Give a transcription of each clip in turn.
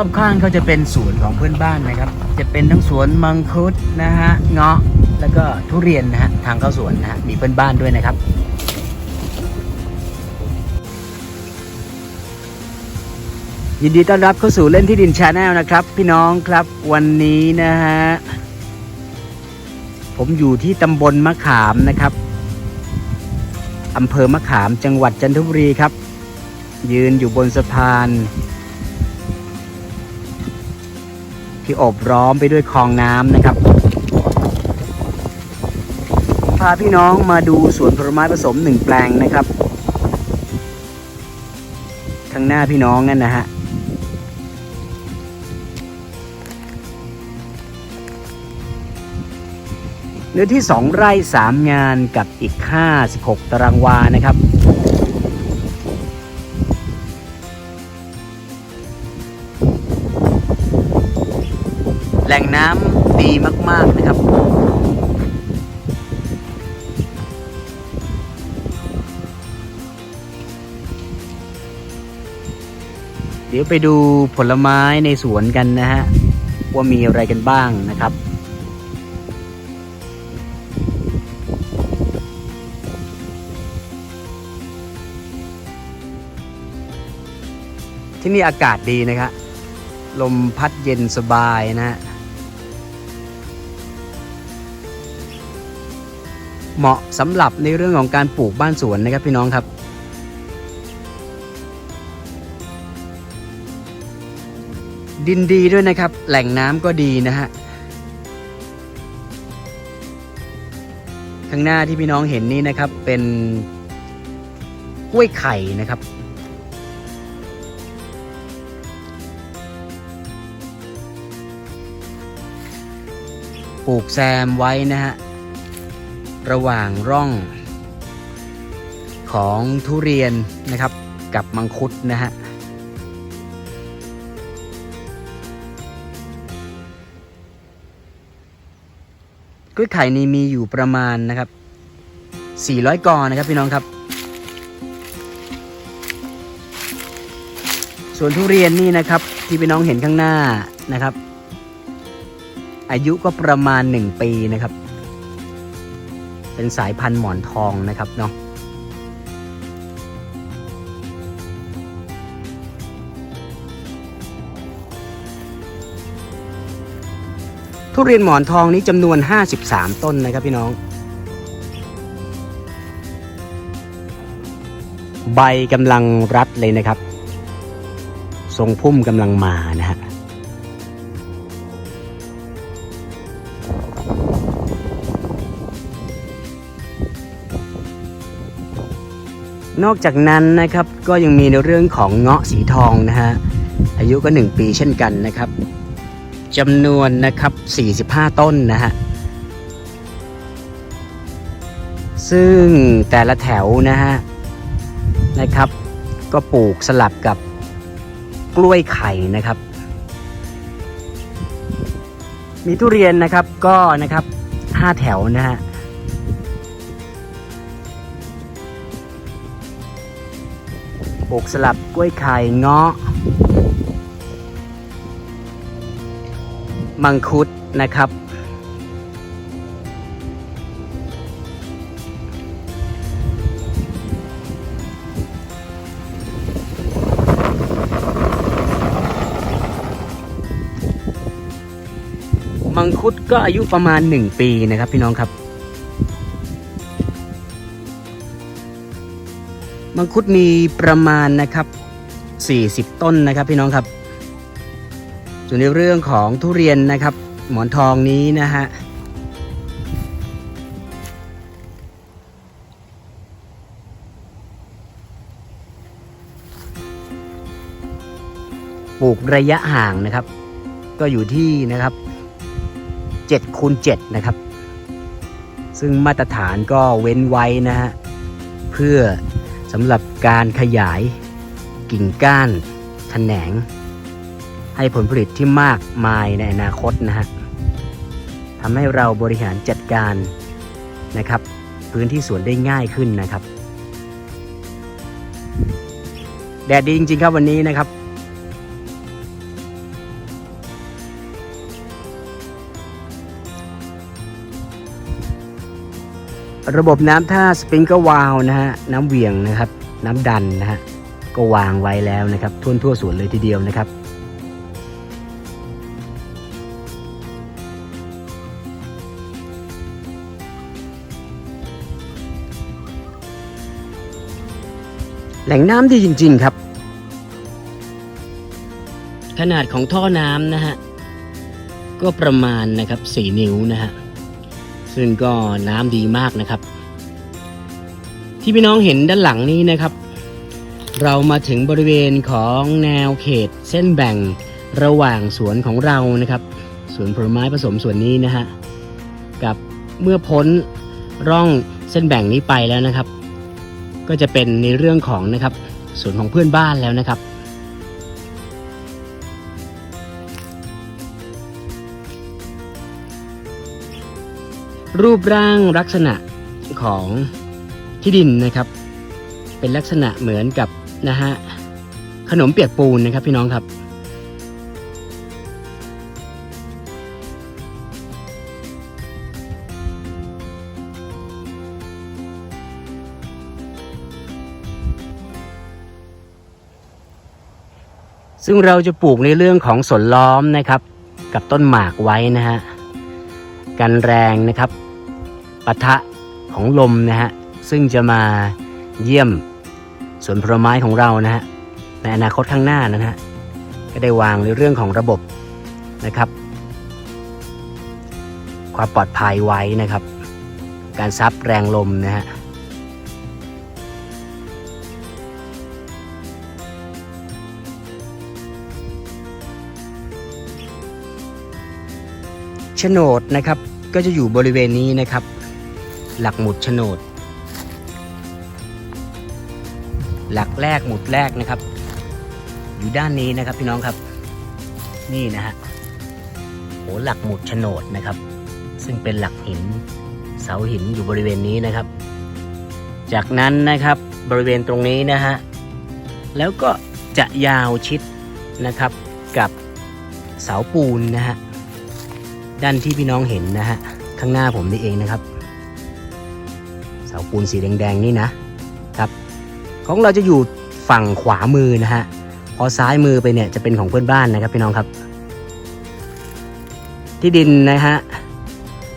รอบข้างก็จะเป็นสวนของเพื่อนบ้านนะครับ จะเป็นทั้งสวนมังคุดนะฮะเงาะแล้วก็ทุเรียนนะฮะทางเข้าสวนนะฮะมีเพื่อนบ้านด้วยนะครับยินดีต้อนรับเข้าสู่เล่นที่ดินชาแนลนะครับ พี่น้องครับวันนี้นะฮะ ผมอยู่ที่ตำบลมะขามนะครับอำเภอมะขามจังหวัดจันทบุรีครับ ยืนอยู่บนสะพาน ที่โอบร้อมไปด้วยคลองน้ำนะครับ พาพี่น้องมาดูสวนผลไม้ผสมหนึ่งแปลงนะครับข้างหน้าพี่น้องนั่นนะฮะเนื้อที่ 2 ไร่ 3 งานกับอีก 56 ตารางวานะครับ แหล่งน้ำดีมาก ๆ นะครับ เดี๋ยวไปดูผลไม้ในสวนกันนะฮะ ว่ามีอะไรกันบ้างนะครับที่นี่อากาศดีนะครับ ลมพัดเย็นสบายนะฮะ เหมาะสำหรับในเรื่องของการปลูกบ้านสวนนะครับพี่น้องครับ ดินดีด้วยนะครับ แหล่งน้ำก็ดีนะฮะข้างหน้าที่พี่น้องเห็นนี่นะครับเป็นกล้วยไข่นะครับปลูกแซมไว้นะฮะ ระหว่างร่องของทุเรียนนะครับกับมังคุดนะฮะกล้วยไข่นี่มีอยู่ประมาณนะครับ 400 กอนะครับพี่น้องครับ ส่วนทุเรียนนี่นะครับที่พี่น้องเห็นข้างหน้านะครับ อายุก็ประมาณ 1 ปีนะครับ เป็นสายพันธุ์หมอนทองนะครับเนาะทุเรียนหมอนทองนี้จำนวน 53 ต้นนะครับพี่น้อง ใบกำลังรัดเลยนะครับ ทรงพุ่มกำลังมานะฮะ นอกจากนั้นนะครับก็ยังมีในเรื่องของเงาะสีทองนะฮะอายุก็ 1 ปีเช่นกันนะครับจำนวนนะครับ 45 ต้นนะฮะซึ่งแต่ละแถวนะฮะนะครับ ก็ปลูกสลับกับกล้วยไข่นะครับ มีทุเรียนนะครับก็นะครับ 5 แถวนะฮะ ปลูกสลับกล้วยไข่เงาะ มังคุดนะครับ มังคุดก็อายุประมาณ 1 ปีนะครับพี่น้องครับ มังคุดมีประมาณนะครับ 40 ต้นนะครับพี่น้องครับ ส่วนในเรื่องของทุเรียนนะครับ หมอนทองนี้นะฮะปลูกระยะห่างนะครับ ก็อยู่ที่นะครับ7คูณ7นะครับ ซึ่งมาตรฐานก็เว้นไว้นะฮะเพื่อ สำหรับการขยายกิ่งก้านแขนง ให้ผลผลิตที่มากมายในอนาคตนะฮะทำให้เราบริหารจัดการนะครับ พื้นที่สวนได้ง่ายขึ้นนะครับ แดดดีจริง ๆ ครับวันนี้นะครับ ระบบน้ำท่าสปริงเกอร์วาลนะฮะน้ำเวียงนะครับ น้ำดันนะฮะก็วางไว้แล้วนะครับทั่วทั่วสวนเลยทีเดียวนะครับ แหล่งน้ำดีจริง ๆครับ ขนาดของท่อน้ำนะฮะก็ประมาณนะครับ 4 นิ้วนะฮะ ซึ่งก็น้ำดีมากนะครับ ที่พี่น้องเห็นด้านหลังนี้นะครับ เรามาถึงบริเวณของแนวเขตเส้นแบ่งระหว่างสวนของเรานะครับสวนผลไม้ผสมส่วนนี้นะฮะกับเมื่อพ้นร่องเส้นแบ่งนี้ไปแล้วนะครับ ก็จะเป็นในเรื่องของนะครับสวนของเพื่อนบ้านแล้วนะครับ รูปร่างลักษณะของที่ดินนะครับ เป็นลักษณะเหมือนกับนะฮะขนมเปียกปูนนะครับพี่น้องครับ ซึ่งเราจะปลูกในเรื่องของสนล้อมนะครับ กับต้นหมากไว้นะฮะ กันแรงนะครับปะทะของลมนะฮะซึ่งจะมาเยี่ยมสวนผลไม้ของเรานะฮะในอนาคตข้างหน้านะฮะก็ได้วางในเรื่องของระบบนะครับ ความปลอดภัยไว้นะครับ การซับแรงลมนะฮะ โฉนดนะครับ ก็จะอยู่บริเวณนี้นะครับ หลักหมุดโฉนด หลักแรกหมุดแรกนะครับ อยู่ด้านนี้นะครับพี่น้องครับ นี่นะฮะโหหลักหมุดโฉนดนะครับ ซึ่งเป็นหลักหินเสาหินอยู่บริเวณนี้นะครับ จากนั้นนะครับบริเวณตรงนี้นะฮะแล้วก็จะยาวชิดนะครับกับเสาปูนนะฮะ ด้านที่พี่น้องเห็นนะฮะ ข้างหน้าผมนี่เองนะครับ เสาปูนสีแดงๆนี่นะครับ ของเราจะอยู่ฝั่งขวามือนะฮะ พอซ้ายมือไปเนี่ยจะเป็นของเพื่อนบ้านนะครับพี่น้องครับ ที่ดินนะฮะ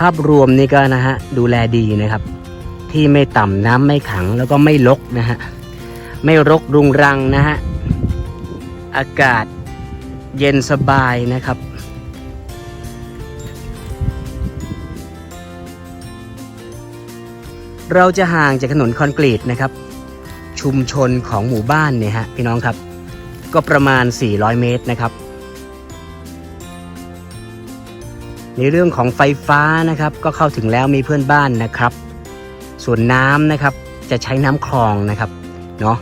ภาพรวมนี่ก็นะฮะดูแลดีนะครับ ที่ไม่ต่ำน้ำไม่ขังแล้วก็ไม่ลกนะฮะ ไม่รกรุงรังนะฮะ อากาศเย็นสบายนะครับ เราจะห่างจากถนนคอนกรีตนะครับ ชุมชนของหมู่บ้านเนี่ยฮะพี่น้องครับ ก็ประมาณ 400 เมตรนะครับ ในเรื่องของไฟฟ้านะครับ ก็เข้าถึงแล้วมีเพื่อนบ้านนะครับ ส่วนน้ำนะครับจะใช้น้ำคลองนะครับเนาะ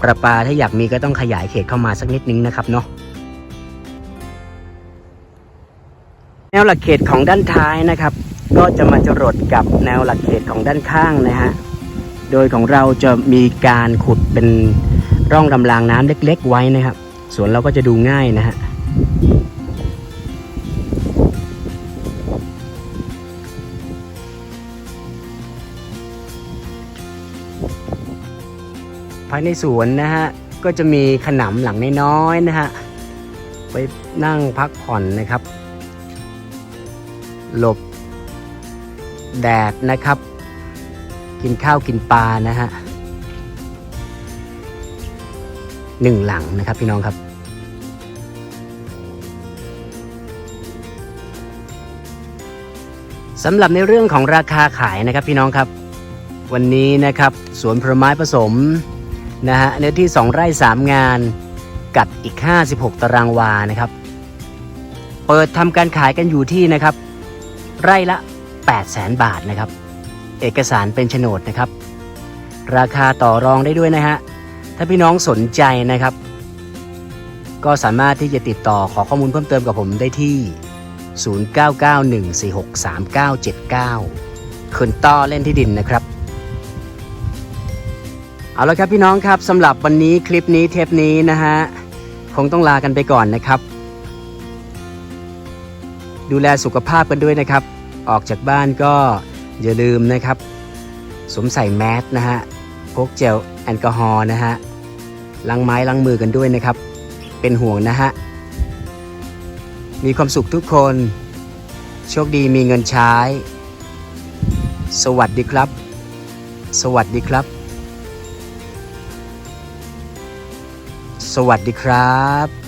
ประปาถ้าอยากมีก็ต้องขยายเขตเข้ามาสักนิดนึงนะครับเนาะ แนวหลักเขตของด้านท้ายนะครับ ก็จะมาจรดกับแนวหลักเขตของด้านข้างนะฮะโดยของเราจะมีการขุดเป็นร่องลำรางน้ำเล็ก ๆ ไว้นะครับสวนเราก็จะดูง่ายนะฮะภายในสวนนะฮะก็จะมีขนำหลังน้อยๆนะฮะไว้นั่งพักผ่อนนะครับ หลบ แดดนะครับ กินข้าวกินปลานะฮะหนึ่งหลังนะครับพี่น้องครับ สำหรับในเรื่องของราคาขายนะครับพี่น้องครับ วันนี้นะครับสวนผลไม้ผสมนะฮะเนื้อที่ 2 ไร่ 3 งานกับอีก 56 ตารางวานะครับ เปิดทำการขายกันอยู่ที่นะครับ ไร่ละ 800,000บาทนะครับ เอกสารเป็นโฉนดนะครับ ราคาต่อรองได้ด้วยนะฮะ ถ้าพี่น้องสนใจนะครับ ก็สามารถที่จะติดต่อขอข้อมูลเพิ่มเติมกับผมได้ที่ 0991463979คืนต่อเล่นที่ดินนะครับเอาละครับพี่น้องครับสำหรับวันนี้คลิปนี้เทปนี้นะฮะ คงต้องลากันไปก่อนนะครับ ดูแลสุขภาพกันด้วยนะครับ ออกจากบ้านก็อย่าลืมนะครับ สวมใส่แมสนะฮะพกเจลแอลกอฮอล์นะฮะล้างไม้ล้างมือกันด้วยนะครับ เป็นห่วงนะฮะ มีความสุขทุกคน โชคดีมีเงินใช้ สวัสดีครับ สวัสดีครับ สวัสดีครับ